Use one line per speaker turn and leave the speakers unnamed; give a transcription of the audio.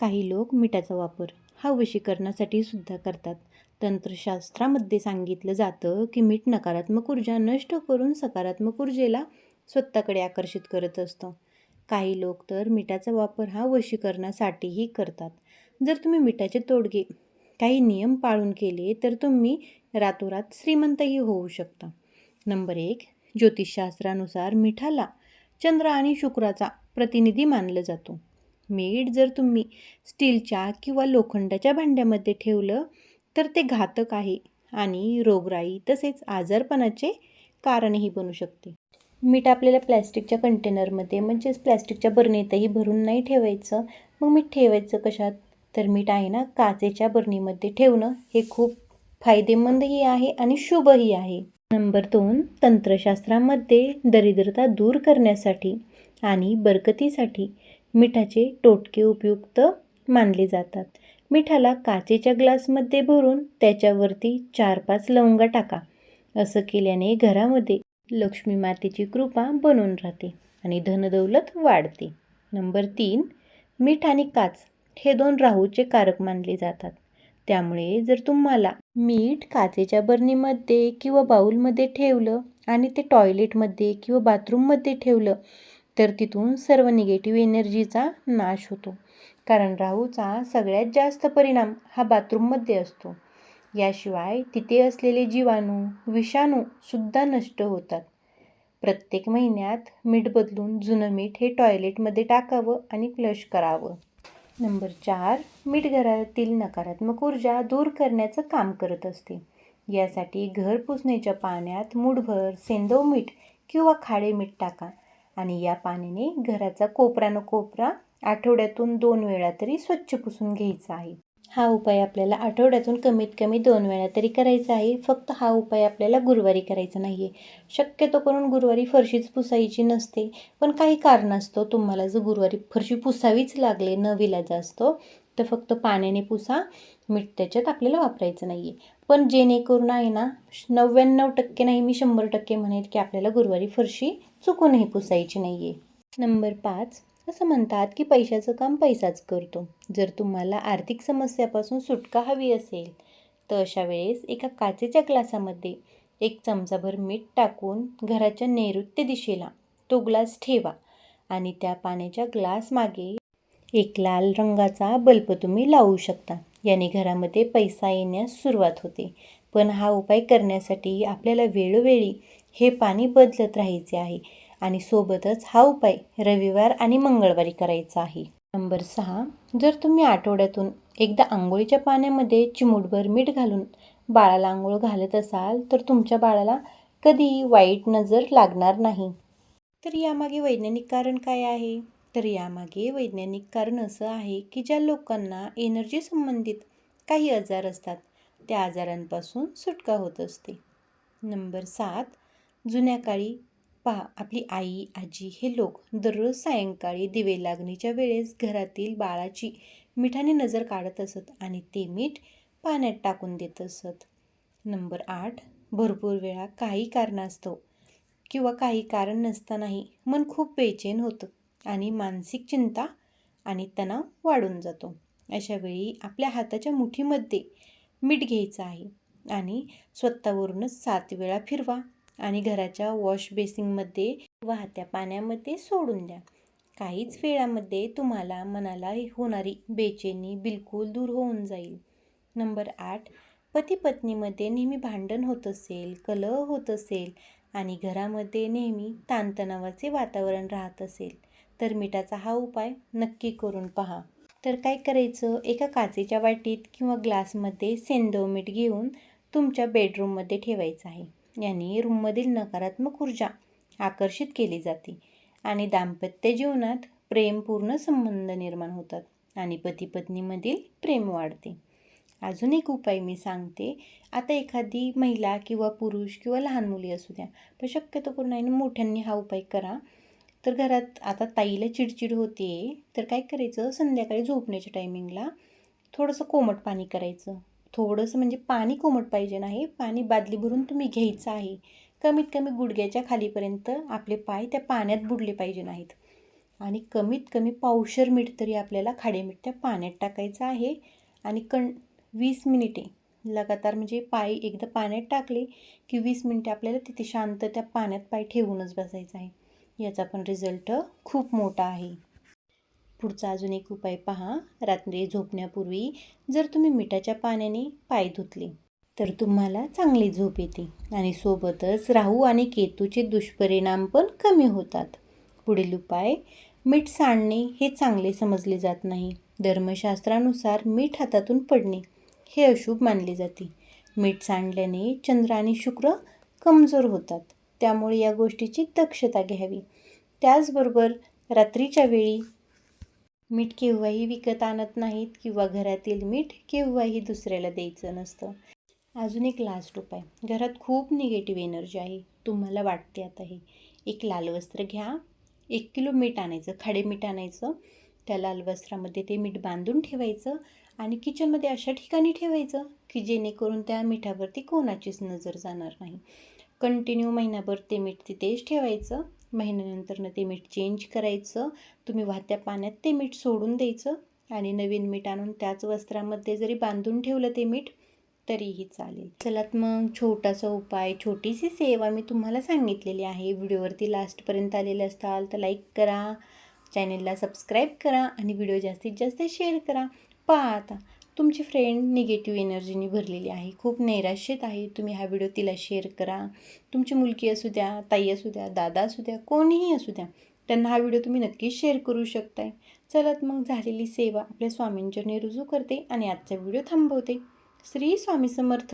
काही लोक मिठाचा वापर हा वशीकरणासाठी सुद्धा करतात. तंत्रशास्त्रामध्ये सांगितलं जातं की मीठ नकारात्मक ऊर्जा नष्ट करून सकारात्मक ऊर्जेला स्वतःकडे आकर्षित करत असतं. काही लोक तर मिठाचा वापर हा वशीकरणासाठीही करतात. जर तुम्ही मिठाचे तोडगे काही नियम पाळून केले तर तुम्ही रातोरात श्रीमंतही होऊ शकता. नंबर एक ज्योतिषशास्त्रानुसार मिठाला चंद्र आणि शुक्राचा प्रतिनिधी मानलं जातो. मीठ जर तुम्ही स्टीलच्या किंवा लोखंडाच्या भांड्यामध्ये ठेवलं तर ते घातक आहे आणि रोगराई तसेच आजारपणाचे कारणही बनू शकते. मीठ आपल्याला प्लॅस्टिकच्या कंटेनरमध्ये म्हणजेच प्लॅस्टिकच्या बरणीतही भरून नाही ठेवायचं. मग मीठ ठेवायचं कशात? तर मीठ आहे ना काचेच्या बरणीमध्ये ठेवणं हे खूप फायदेमंदही आहे आणि शुभही आहे. नंबर दोन तंत्रशास्त्रामध्ये दरिद्रता दूर करण्यासाठी आणि बरकतीसाठी मिठाचे टोटके उपयुक्त मानले जातात. मिठाला काचेच्या ग्लासमध्ये भरून त्याच्यावरती चार पाच लवंगा टाका. असं केल्याने घरामध्ये लक्ष्मी मातेची कृपा बनून राहते आणि धनदौलत वाढते. नंबर तीन मीठ आणि काच हे दोन राहूचे कारक मानले जातात. त्यामुळे जर तुम्हाला मीठ काचेच्या बरणीमध्ये किंवा बाऊलमध्ये ठेवलं आणि ते टॉयलेटमध्ये किंवा बाथरूममध्ये ठेवलं तर तिथून सर्व निगेटिव्ह एनर्जीचा नाश होतो. कारण राहूचा सगळ्यात जास्त परिणाम हा बाथरूममध्ये असतो. याशिवाय तिथे असलेले जीवाणू विषाणूसुद्धा नष्ट होतात. प्रत्येक महिन्यात मीठ बदलून जुनं मीठ हे टॉयलेटमध्ये टाकावं आणि फ्लश करावं. नंबर चार मीठ घरातील नकारात्मक ऊर्जा दूर करण्याचं काम करत असते. यासाठी घर पुसण्याच्या पाण्यात मूठभर सेंदव मीठ किंवा खाडे मीठ टाका. आणि या पाण्याने घराचा कोपरानं कोपरा आठवड्यातून दोन वेळा तरी स्वच्छ पुसून घ्यायचा आहे. हा उपाय आपल्याला आठवड्यातून कमीत कमी दोन वेळा तरी करायचा आहे. फक्त हा उपाय आपल्याला गुरुवारी करायचा नाही आहे शक्यतो करून गुरुवारी फरशीच पुसायची नसते. पण काही कारण तुम्हाला जर गुरुवारी फरशी पुसावीच लागले न विलाजा असतो तर फक्त पाण्याने पुसा मीठ त्याच्यात आपल्याला वापरायचं नाही आहे पण जेणेकरून आहे ना नव्याण्णव टक्के नाही मी शंभर टक्के म्हणेल की आपल्याला गुरुवारी फरशी चुकूनही पुसायची नाही आहे नंबर पाच असं म्हणतात की पैशाचं काम पैसाच करतो. जर तुम्हाला आर्थिक समस्यापासून सुटका हवी असेल तर अशा वेळेस एका काचेच्या ग्लासामध्ये एक चमचाभर मीठ टाकून घराच्या नैऋत्य दिशेला तो ग्लास ठेवा आणि त्या पाण्याच्या ग्लास मागे एक लाल रंगाचा बल्ब तुम्ही लावू शकता. याने घरामध्ये पैसा येण्यास सुरुवात होते. पण हा उपाय करण्यासाठी आपल्याला वेळोवेळी हे पाणी बदलत राहायचे आहे आणि सोबतच हा उपाय रविवार आणि मंगळवारी करायचा आहे. नंबर सहा जर तुम्ही आठवड्यातून एकदा आंघोळीच्या पाण्यामध्ये चिमूटभर मीठ घालून बाळाला आंघोळ घालत असाल तर तुमच्या बाळाला कधीही वाईट नजर लागणार नाही. तर यामागे वैज्ञानिक कारण काय आहे? तर यामागे वैज्ञानिक कारण असं आहे की ज्या लोकांना एनर्जी संबंधित काही आजार असतात त्या आजारांपासून सुटका होत असते. नंबर सात जुन्या काळी पहा आपली आई आजी हे लोक दररोज सायंकाळी दिवे लागणीच्या वेळेस घरातील बाळाची मिठाने नजर काढत असत आणि ते मीठ पाण्यात टाकून देत असत. नंबर आठ भरपूर वेळा काही कारणास्तव किंवा काही कारण नसतानाही मन खूप बेचैन होतं. आणि मानसिक चिंता आणि तणाव वाढून जातो. अशावेळी आपल्या हाताच्या मुठीमध्ये मीठ घ्यायचं आहे आणि स्वतःवरूनच सात वेळा फिरवा आणि घराच्या वॉश बेसिंगमध्ये वाहत्या पाण्यामध्ये सोडून द्या. काहीच वेळामध्ये तुम्हाला मनाला होणारी बेचैनी बिलकुल दूर होऊन जाईल. नंबर आठ पती पत्नीमध्ये नेहमी भांडण होत असेल कलह होत असेल आणि घरामध्ये नेहमी ताणतणावाचे वातावरण राहत असेल तर मिठाचा हा उपाय नक्की करून पहा. तर काय करायचं? एका काचेच्या वाटीत किंवा ग्लासमध्ये सेंदव मीठ घेऊन तुमच्या बेडरूममध्ये ठेवायचं आहे. याने रूममधील नकारात्मक ऊर्जा आकर्षित केली जाते आणि दाम्पत्य जीवनात प्रेमपूर्ण संबंध निर्माण होतात आणि पती पत्नीमधील प्रेम वाढते. अजून एक उपाय मी सांगते. आता एखादी महिला किंवा पुरुष किंवा लहान मुली असू द्या पण शक्यतो करून आहे मोठ्यांनी हा उपाय करा. तर घरात आता ताईला चिडचिड होते. तर काय करायचं? संध्याकाळी झोपण्याच्या टायमिंगला थोडंसं कोमट पाणी करायचं. थोडंसं म्हणजे पाणी कोमट पाहिजे नाही पाणी बादली भरून तुम्ही घ्यायचं आहे. कमीत कमी गुडघ्याच्या खालीपर्यंत आपले पाय त्या पाण्यात बुडले पाहिजे नाहीत. आणि कमीत कमी पावशर मीठ तरी आपल्याला खाडे मीठ त्या पाण्यात टाकायचं आहे. आणि कण वीस मिनिटे लगातार म्हणजे पाय एकदा पाण्यात टाकले की वीस मिनिटे आपल्याला तिथे शांत त्या पाण्यात पाय ठेवूनच बसायचं आहे. याचा पण रिझल्ट खूप मोठा आहे. पुढचा अजून एक उपाय पहा. रात्री झोपण्यापूर्वी जर तुम्ही मिठाच्या पाण्याने पाय धुतले तर तुम्हाला चांगली झोप येते आणि सोबतच राहू आणि केतूचे दुष्परिणाम पण कमी होतात. पुढील उपाय मीठ सांडणे हे चांगले समजले जात नाही. धर्मशास्त्रानुसार मीठ हातातून पडणे हे अशुभ मानले जाते. मीठ सांडल्याने चंद्र आणि शुक्र कमजोर होतात. त्यामुळे या गोष्टीची दक्षता घ्यावी. त्याचबरोबर रात्रीच्या वेळी मीठ केव्हाही विकत आणत नाहीत किंवा घरातील मीठ केव्हाही दुसऱ्याला द्यायचं नसतं. अजून एक लास्ट उपाय. घरात खूप निगेटिव्ह एनर्जी आहे. तुम्हाला वाटते आता हे. एक लाल वस्त्र घ्या. एक किलो मीठ आणायचं. खाडे मीठ आणायचं. त्या लाल वस्त्रामध्ये ते मीठ बांधून ठेवायचं आणि किचनमध्ये अशा ठिकाणी ठेवायचं की जेणेकरून त्या मिठावरती कोणाचीच नजर जाणार नाही. कंटिन्यू महिनाभर ते मीठ तिथेच ठेवायचं. महिन्यानंतरनं ते मीठ चेंज करायचं. तुम्ही वाहत्या पाण्यात ते मीठ सोडून द्यायचं. आणि नवीन मीठ आणून त्याच वस्त्रामध्ये जरी बांधून ठेवलं ते मीठ तरीही चालेल. चलात मग छोटासा उपाय छोटीशी सेवा मी तुम्हाला सांगितलेली आहे. व्हिडिओवरती लास्टपर्यंत आलेले असताल तर लाईक करा. चॅनेलला सबस्क्राईब करा आणि व्हिडिओ जास्तीत जास्त शेअर करा. पाहता. तुमची फ्रेंड निगेटिव्ह एनर्जीने भरलेली आहे. खूप नैराश्यत आहे. तुम्ही हा व्हिडिओ तिला शेअर करा. तुमची मुलगी असू द्या ताई असू द्या दादा असू द्या कोणीही असू द्या त्यांना हा व्हिडिओ तुम्ही नक्कीच शेअर करू शकताय. चलत मग झालेली सेवा आपल्या स्वामींच्या रुजू करते आणि आजचा व्हिडिओ थांबवते. श्री स्वामी समर्थ.